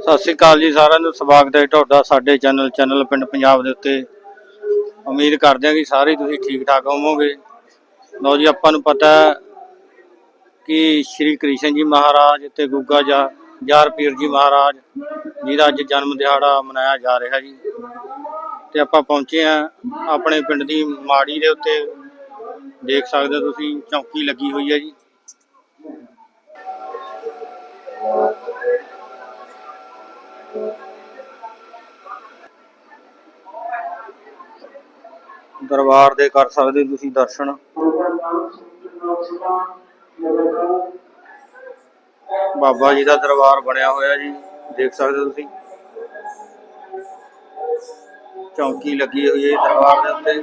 ਸਤਿ ਸ਼੍ਰੀ ਅਕਾਲ ਜੀ, ਸਾਰਿਆਂ ਨੂੰ ਸਵਾਗਤ ਹੈ ਤੁਹਾਡਾ ਸਾਡੇ ਚੈਨਲ ਚੈਨਲ ਪਿੰਡ ਪੰਜਾਬ ਦੇ ਉੱਤੇ। ਉਮੀਦ ਕਰਦੇ ਹਾਂ ਕਿ ਸਾਰੇ ਤੁਸੀਂ ਠੀਕ ਠਾਕ ਹੋਵੋਗੇ। ਲਓ ਜੀ, ਆਪਾਂ ਨੂੰ ਪਤਾ ਕਿ ਸ਼੍ਰੀ ਕ੍ਰਿਸ਼ਨ ਜੀ ਮਹਾਰਾਜ ਤੇ ਗੁੱਗਾ ਜਾ ਜਾਰ ਪੀਰ ਜੀ ਮਹਾਰਾਜ ਜੀ ਦਾ ਅੱਜ ਜਨਮ ਦਿਹਾੜਾ ਮਨਾਇਆ ਜਾ ਰਿਹਾ ਜੀ। ਤੇ ਆਪਾਂ ਪਹੁੰਚੇ ਆ ਆਪਣੇ ਪਿੰਡ ਦੀ ਮਾੜੀ ਦੇ ਉੱਤੇ। ਦੇਖ ਸਕਦੇ ਹੋ ਤੁਸੀਂ, ਚੌਂਕੀ ਲੱਗੀ ਹੋਈ ਹੈ ਜੀ। ਦਰਬਾਰ ਦੇ ਕਰ ਸਕਦੇ ਤੁਸੀਂ ਦਰਸ਼ਨ। ਬਾਬਾ ਜੀ ਦਾ ਦਰਬਾਰ ਬਣਿਆ ਹੋਇਆ ਜੀ, ਦੇਖ ਸਕਦੇ ਤੁਸੀਂ। ਚੌਂਕੀ ਲੱਗੀ ਹੋਈ ਹੈ ਦਰਬਾਰ ਦੇ ਉੱਤੇ।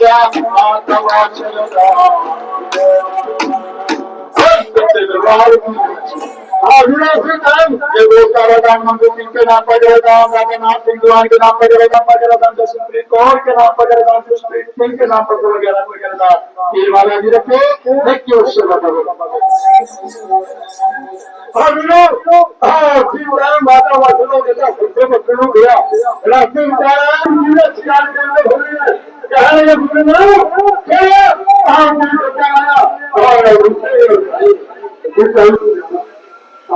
Yeah. मनमोहन सिंह के नाम पर जगह राधानाथ सिंह दुआन के नाम पर जगह पर जगह जसप्रीत कौर के नाम पर जगह जसप्रीत सिंह के नाम पर जोड़ गया कोई गलता ये वाला जी रखे देखिए उससे शिवराम माता वासुदेव जैसा सबसे पकड़ो गया रास्ते उतारा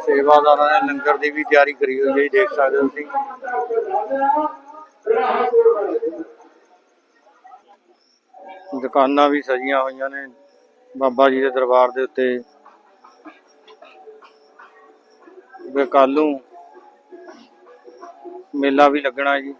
ਸੇਵਾਦਾਰਾਂ ਨੇ ਲੰਗਰ ਦੀ ਵੀ ਤਿਆਰੀ ਕਰੀ ਹੋਈ ਹੈ ਦੇਖ ਸਕਦੇ ਹੋ ਤੁਸੀਂ। ਦੁਕਾਨਾਂ ਵੀ ਸਜੀਆਂ ਹੋਈਆਂ ਨੇ, ਬਾਬਾ ਜੀ ਦੇ ਦਰਬਾਰ ਦੇ ਉੱਤੇ। ਵੇ ਕੱਲ੍ਹ ਨੂੰ ਮੇਲਾ ਵੀ ਲੱਗਣਾ ਜੀ।